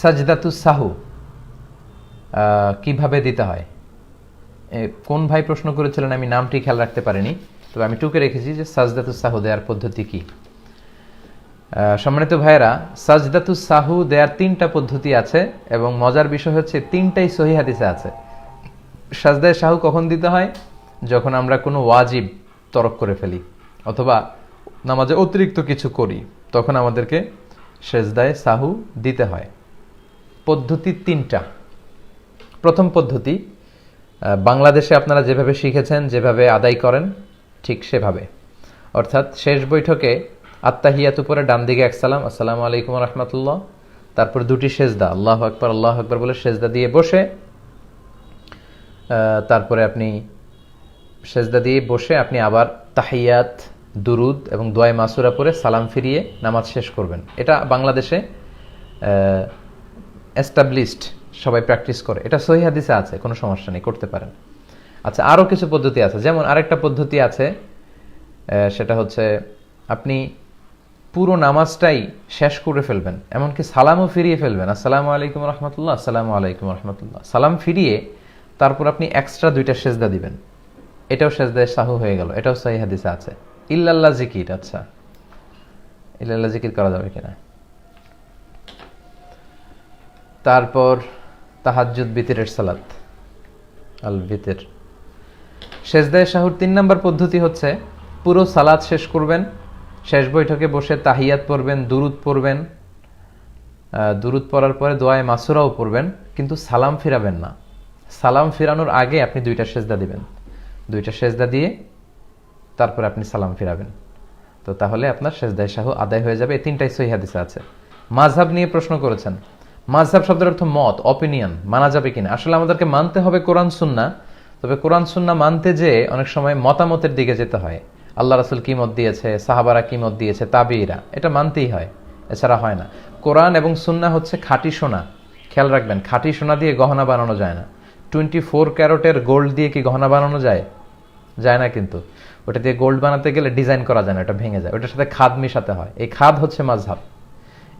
সাজদাতু সাহু কীভাবে দিতে হয়? কোন ভাই প্রশ্ন করেছিলেন আমি নামটি খেয়াল রাখতে পারিনি, তবে আমি টুকে রেখেছি যে সাজদাতু সাহু দেওয়ার পদ্ধতি কি। সম্মানিত ভাইয়েরা, সাজদাতু সাহু দেওয়ার তিনটা পদ্ধতি আছে এবং মজার বিষয় হচ্ছে তিনটাই সহি হাদিসে আছে। সাজদায় সাহু কখন দিতে হয়? যখন আমরা কোনো ওয়াজিব তরক করে ফেলি, অথবা নামাজে অতিরিক্ত কিছু করি, তখন আমাদেরকে সেজদায় সাহু দিতে হয়। পদ্ধতি তিনটা। প্রথম পদ্ধতি বাংলাদেশে আপনারা যেভাবে শিখেছেন, যেভাবে আদায় করেন, ঠিক সেভাবে। অর্থাৎ শেষ বৈঠকে আত্মাহিয়াত উপরে ডান দিকে এক সালাম, আসসালামু আলাইকুম রহমতুল্লাহ। তারপর দুটি সেজদা, আল্লাহ আকবর আল্লাহ আকবর বলে সেজদা দিয়ে বসে তারপরে আপনি সেজদা দিয়ে বসে আপনি আবার তাহিয়াত, দুরুদ এবং দোয়াই মাসুরা পরে সালাম ফিরিয়ে নামাজ শেষ করবেন। এটা বাংলাদেশে এস্টাবলিশড সবাই প্র্যাকটিস করে। এটা সহি হাদিসে আছে, কোনো সমস্যা নেই, করতে পারেন। আচ্ছা আরও কিছু পদ্ধতি আছে। যেমন আরেকটা পদ্ধতি আছে সেটা হচ্ছে আপনি পুরো নামাজটাই শেষ করে ফেলবেন। এমনকি সালামও ফিরিয়ে ফেলবেন। আসসালামু আলাইকুম রহমতুল্লাহ, আসসালামু আলাইকুম রহমতুল্লাহ। সালাম ফিরিয়ে তারপর আপনি এক্সট্রা দুইটা সেজদা দিবেন। এটাও সেজদায় সাহু হয়ে গেল। এটাও সহি হাদিসে আছে। ইল্লাল্লাহ জিকির আচ্ছা। ইল্লাল্লাহ জিকির করা যাবে কিনা? তারপর তাহাজ্জুদ, বিতিরের সালাত। আল বিতির। সেজদায় শাহুর তিন নম্বর পদ্ধতি হচ্ছে, পুরো সালাদ শেষ করবেন, শেষ বৈঠকে বসে তাহিয়াত পড়বেন, দুরুদ পড়বেন দুরুদ পড়ার পরে দোয়ায় মাসুরাও পড়বেন, কিন্তু সালাম ফিরাবেন না। সালাম ফিরানোর আগে আপনি দুইটা সেজদা দিবেন। দুইটা সেজদা দিয়ে তারপরে আপনি সালাম ফিরাবেন। তো তাহলে আপনার সেজদায় শাহু আদায় হয়ে যাবে। এই তিনটাই সহি হাদিসে আছে। মাঝহাব নিয়ে প্রশ্ন করেছেন মাঝহাব শব্দের অর্থ মত অপিনিয়ন মানা যাবে কিনা। আসলে আমাদেরকে মানতে হবে কোরআন সুন্না তবে কোরআন সুন্না মানতে যে অনেক সময় মতামতের দিকে যেতে হয়। আল্লাহ রাসুল কি মত দিয়েছে? সাহাবারা কি মত দিয়েছে? তাবিরা। এটা মানতেই হয়। এছাড়া হয় না। কোরআন এবং সুন্না হচ্ছে খাঁটি সোনা। খেয়াল রাখবেন, খাঁটি সোনা দিয়ে গহনা বানানো যায় না। টোয়েন্টি ফোর ক্যারোটের গোল্ড দিয়ে কি গহনা বানানো যায়? যায় না কিন্তু। ওটা দিয়ে গোল্ড বানাতে গেলে ডিজাইন করা যায় না, ওটা ভেঙে যায়। ওটার সাথে খাদ মিশাতে হয়। এই খাদ হচ্ছে মাঝহাব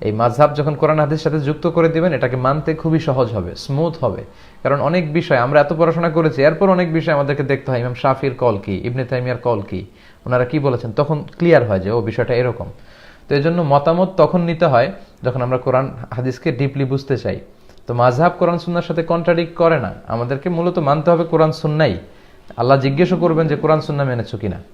এই মাঝহাব যখন কোরআন হাদিসের সাথে যুক্ত করে দিবেন, এটাকে মানতে খুবই সহজ হবে স্মুথ হবে। কারণ অনেক বিষয়, আমরা এত পড়াশোনা করেছি, এরপর অনেক বিষয় আমাদেরকে দেখতে হয়, ইমাম শাফির কল কি, ইবনে তাইমিয়ার কল কি, ওনারা কি বলেছেন, তখন ক্লিয়ার হয় যে, ও বিষয়টা এরকম। তো এই জন্য মতামত তখন নিতে হয়, যখন আমরা কোরআন হাদিসকে ডিপলি বুঝতে চাই। তো মাঝহাব কোরআন সুন্নার সাথে কন্ট্রাডিক্ট করে না। আমাদেরকে মূলত মানতে হবে কোরআন সুন্নাই। আল্লাহ জিজ্ঞেসও করবেন যে, কোরআন সুন্না মেনেছো কিনা?